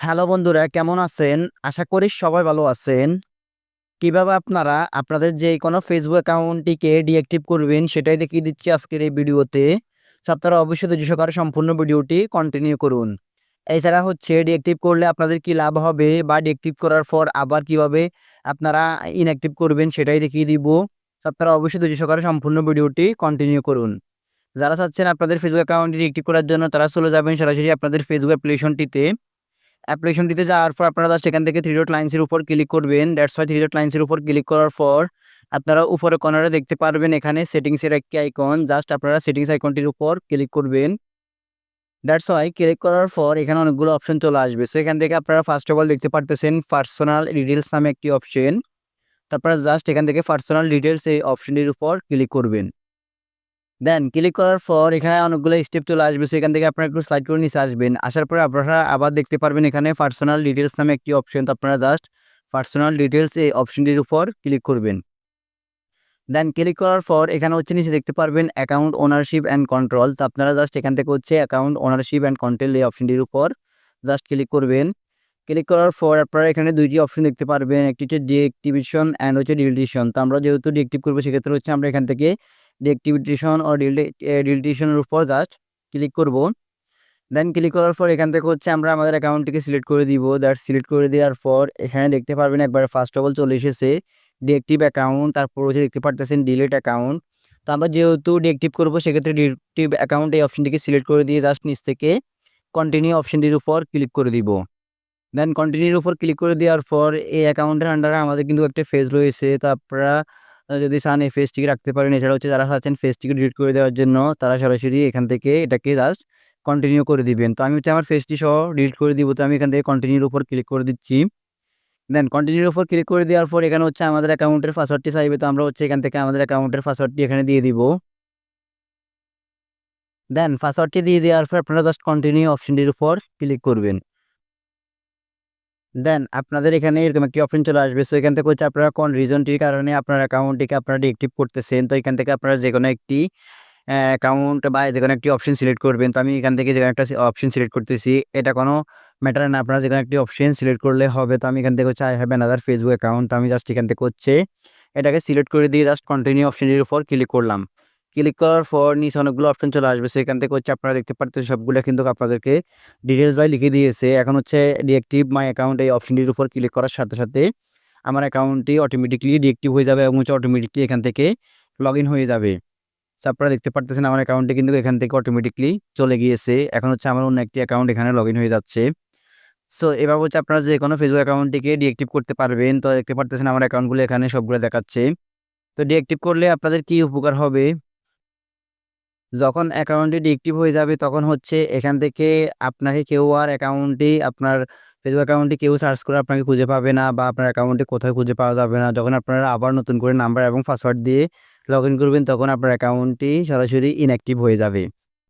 Hello বন্ধুরা, কেমন আছেন? আশা করি সবাই ভালো আছেন। কীভাবে আপনারা আপনাদের যে কোনো ফেসবুক অ্যাকাউন্টটিকে ডিঅ্যাক্টিভ করবেন সেটাই দেখিয়ে দিচ্ছি আজকের এই ভিডিওতে। আপনারা অবশ্যই ধৈর্য সহকারে সম্পূর্ণ ভিডিওটি কন্টিনিউ করুন। এছাড়া হচ্ছে ডিঅ্যাক্টিভ করলে আপনাদের কি লাভ হবে বা ডিঅ্যাক্টিভ করার পর আবার কীভাবে আপনারা ইনঅ্যাক্টিভ করবেন সেটাই দেখিয়ে দিব। আপনারা অবশ্যই ধৈর্য সহকারে সম্পূর্ণ ভিডিওটি কন্টিনিউ করুন। যারা চাচ্ছেন আপনাদের ফেসবুক অ্যাকাউন্টটি ডিঅ্যাক্টিভ করার জন্য তারা চলে যাবেন সরাসরি আপনাদের ফেসবুক অ্যাপ্লিকেশনটিতে। অ্যাপ্লিকেশনটিতে যাওয়ার পর আপনারা জাস্ট এখান থেকে থ্রি ডট লাইন্সের উপর ক্লিক করবেন। দ্যাটস ওয়াই থ্রি ডট লাইন্সের উপর ক্লিক করার পর আপনারা উপরে কর্নারে দেখতে পারবেন এখানে সেটিংসের একটি আইকন জাস্ট আপনারা সেটিংস আইকনটির উপর ক্লিক করবেন। দ্যাটস ওয়াই ক্লিক করার পর এখানে অনেকগুলো অপশন চলে আসবে। সো এখান থেকে আপনারা ফার্স্ট অফ অল দেখতে পারতেছেন পার্সোনাল ডিটেলস নামে একটি অপশন তারপরে জাস্ট এখান থেকে পার্সোনাল ডিটেলস এই অপশনটির উপর ক্লিক করবেন। দেন ক্লিক করার পর এখানে অনেকগুলো স্টেপ চলে আসবে। সো এখান থেকে আপনারা একটু স্লাইড করে নিচে আসবেন। আসার পরে আপনারা আবার দেখতে পারবেন এখানে পার্সোনাল ডিটেলস নামে একটি অপশন তো আপনারা জাস্ট পার্সোনাল ডিটেলস এই অপশনটির উপর ক্লিক করবেন। দেন ক্লিক করার পর এখানে হচ্ছে নিচে দেখতে পারবেন অ্যাকাউন্ট ওনারশিপ অ্যান্ড কন্ট্রোল তো আপনারা জাস্ট এখান থেকে হচ্ছে অ্যাকাউন্ট ওনারশিপ অ্যান্ড কন্ট্রোল এই অপশনটির উপর জাস্ট ক্লিক করবেন। ক্লিক করার পর আপনারা এখানে দুইটি অপশন দেখতে পারবেন। একটি হচ্ছে ডিএক্টিভেশন অ্যান্ড হচ্ছে ডিলিটেশন তো আমরা যেহেতু ডিএক্টিভ করব, সেক্ষেত্রে হচ্ছে আমরা এখান থেকে ডিএক্টিভিটেশন ও ডিলিটেশনের উপর জাস্ট ক্লিক করব। দেন ক্লিক করার পর এখান থেকে হচ্ছে আমরা আমাদের অ্যাকাউন্টটিকে সিলেক্ট করে দিব। দ্যাট সিলেক্ট করে দেওয়ার পর এখানে দেখতে পারবেন একবার ফার্স্ট অফ অল চলে এসেছে ডিএক্টিভ অ্যাকাউন্ট তারপর হচ্ছে দেখতে পারতেছেন ডিলেট অ্যাকাউন্ট তো আমরা যেহেতু ডিএক্টিভ করব, সেক্ষেত্রে ডিএক্টিভ অ্যাকাউন্ট এই অপশনটিকে সিলেক্ট করে দিয়ে জাস্ট নিচ থেকে কন্টিনিউ অপশনটির উপর ক্লিক করে দিব। দেন কন্টিনিউর উপর ক্লিক করে দেওয়ার পর এই অ্যাকাউন্টের আন্ডারে আমাদের কিন্তু একটা ফেজ রয়েছে। তো আপনারা যদি চান এই ফেসটিকে রাখতে পারেন। এছাড়া হচ্ছে যারা চাচ্ছেন ফেসটিকে ডিলিট করে দেওয়ার জন্য, তারা সরাসরি এখান থেকে এটাকে জাস্ট কন্টিনিউ করে দিবেন। তো আমি হচ্ছে আমার ফেসটি সহ ডিলিট করে দিব। তো আমি এখান থেকে কন্টিনিউর উপর ক্লিক করে দিচ্ছি। দেন কন্টিনিউর উপর ক্লিক করে দেওয়ার পর এখানে হচ্ছে আমাদের অ্যাকাউন্টের পাসওয়ার্ডটি চাইবে। তো আমরা হচ্ছে এখান থেকে আমাদের অ্যাকাউন্টের পাসওয়ার্ডটি এখানে দিয়ে দিব। দেন পাসওয়ার্ডটি দিয়ে দেওয়ার পর আপনারা জাস্ট কন্টিনিউ অপশনটির উপর ক্লিক করবেন। দেন আপনাদের এখানে এরকম একটি অপশন চলে আসবে। সো এখান থেকে হচ্ছে আপনারা কোন রিজনটির কারণে আপনার অ্যাকাউন্টটিকে আপনারা ডিএক্টিভ করতেছেন? তো এখান থেকে আপনারা যে কোনো একটি অ্যাকাউন্ট বা যে কোনো একটি অপশন সিলেক্ট করবেন। তো আমি এখান থেকে যে কোনো একটা অপশন সিলেক্ট করতেছি। এটা কোনো ম্যাটার না। আপনারা যে কোনো একটি অপশন সিলেক্ট করলে হবে। তো আমি এখান থেকে হচ্ছে I have another Facebook account আমি জাস্ট এখান থেকে হচ্ছে, এটাকে সিলেক্ট করে দিয়ে জাস্ট কন্টিনিউ অপশনটির উপর ক্লিক করলাম। ক্লিক করার পর নিচে অনেকগুলো অপশন চলে আসবে। সেখান থেকে হচ্ছে আপনারা দেখতে পারতেছেন সবগুলো কিন্তু আপনাদেরকে ডিটেলস বাই লিখে দিয়েছে। এখন হচ্ছে ডিএক্টিভ মাই অ্যাকাউন্ট এই অপশনটির উপর ক্লিক করার সাথে সাথে আমার অ্যাকাউন্টটি অটোমেটিকলি ডিএক্টিভ হয়ে যাবে এবং হচ্ছে অটোমেটিকলি এখান থেকে লগ হয়ে যাবে। আপনারা দেখতে পারতেছেন আমার অ্যাকাউন্টে কিন্তু এখান থেকে অটোমেটিকলি চলে গিয়েছে। এখন হচ্ছে আমার অন্য একটি অ্যাকাউন্ট এখানে লগ হয়ে যাচ্ছে। সো এভাবে হচ্ছে আপনারা যে কোনো ফেসবুক অ্যাকাউন্টটিকে ডিএক্টিভ করতে পারবেন। তো দেখতে পারতেছেন আমার অ্যাকাউন্টগুলো এখানে সবগুলো দেখাচ্ছে। তো ডিএক্টিভ করলে আপনাদের কি উপকার হবে? যখন অ্যাকাউন্টটি ডিএক্টিভ হয়ে যাবে, তখন হচ্ছে এখান থেকে আপনাকে কেউ আর অ্যাকাউন্টটি আপনার ফেসবুক অ্যাকাউন্টে কেউ সার্চ করে আপনাকে খুঁজে পাবে না বা আপনার অ্যাকাউন্টে কোথায় খুঁজে পাওয়া যাবে না। যখন আপনারা আবার নতুন করে নাম্বার এবং পাসওয়ার্ড দিয়ে লগ করবেন, তখন আপনার অ্যাকাউন্টটি সরাসরি ইনঅ্যাক্টিভ হয়ে যাবে।